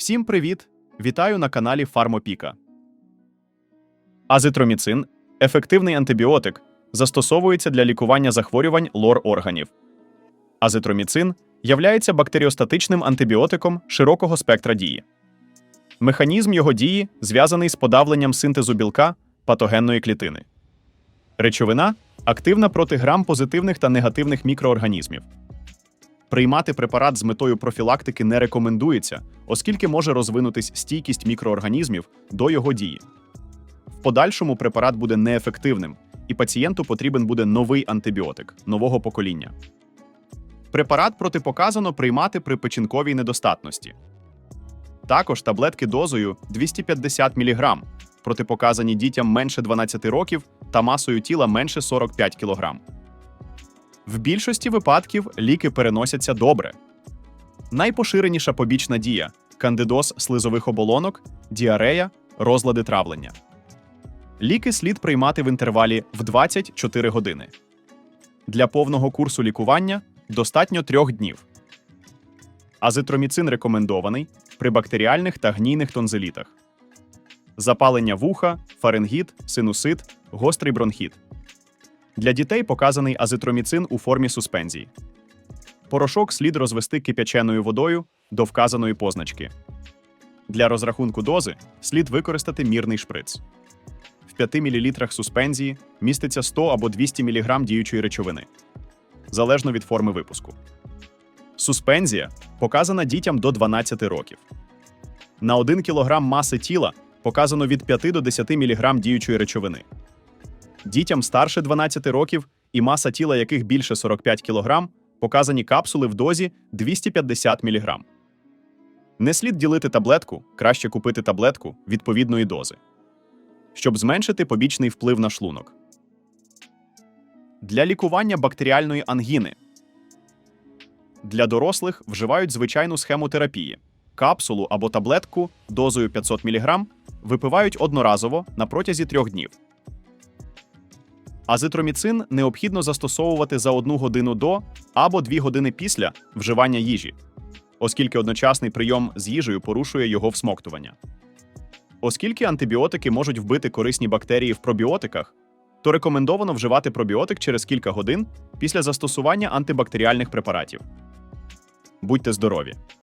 Всім привіт! Вітаю на каналі Фармопіка. Азитроміцин ефективний антибіотик, застосовується для лікування захворювань лор органів. Азитроміцин являється бактеріостатичним антибіотиком широкого спектра дії. Механізм його дії зв'язаний з подавленням синтезу білка патогенної клітини. Речовина активна проти грам позитивних та негативних мікроорганізмів. Приймати препарат з метою профілактики не рекомендується, оскільки може розвинутись стійкість мікроорганізмів до його дії. В подальшому препарат буде неефективним, і пацієнту потрібен буде новий антибіотик нового покоління. Препарат протипоказано приймати при печінковій недостатності. Також таблетки дозою 250 мг протипоказані дітям менше 12 років та масою тіла менше 45 кг. В більшості випадків ліки переносяться добре. Найпоширеніша побічна дія кандидоз слизових оболонок, діарея, розлади травлення. Ліки слід приймати в інтервалі в 24 години. Для повного курсу лікування достатньо трьох днів. Азитроміцин рекомендований при бактеріальних та гнійних тонзилітах. Запалення вуха, фарингіт, синусит, гострий бронхіт. Для дітей показаний азитроміцин у формі суспензії. Порошок слід розвести кип'яченою водою до вказаної позначки. Для розрахунку дози слід використати мірний шприц. В 5 мл суспензії міститься 100 або 200 мг діючої речовини, залежно від форми випуску. Суспензія показана дітям до 12 років. На 1 кг маси тіла показано від 5 до 10 мг діючої речовини. Дітям старше 12 років і маса тіла яких більше 45 кг показані капсули в дозі 250 мг. Не слід ділити таблетку, краще купити таблетку відповідної дози, щоб зменшити побічний вплив на шлунок. Для лікування бактеріальної ангіни для дорослих вживають звичайну схему терапії. Капсулу або таблетку дозою 500 мг випивають одноразово на протязі трьох днів. Азитроміцин необхідно застосовувати за одну годину до або дві години після вживання їжі, оскільки одночасний прийом з їжею порушує його всмоктування. Оскільки антибіотики можуть вбити корисні бактерії в пробіотиках, то рекомендовано вживати пробіотик через кілька годин після застосування антибактеріальних препаратів. Будьте здорові!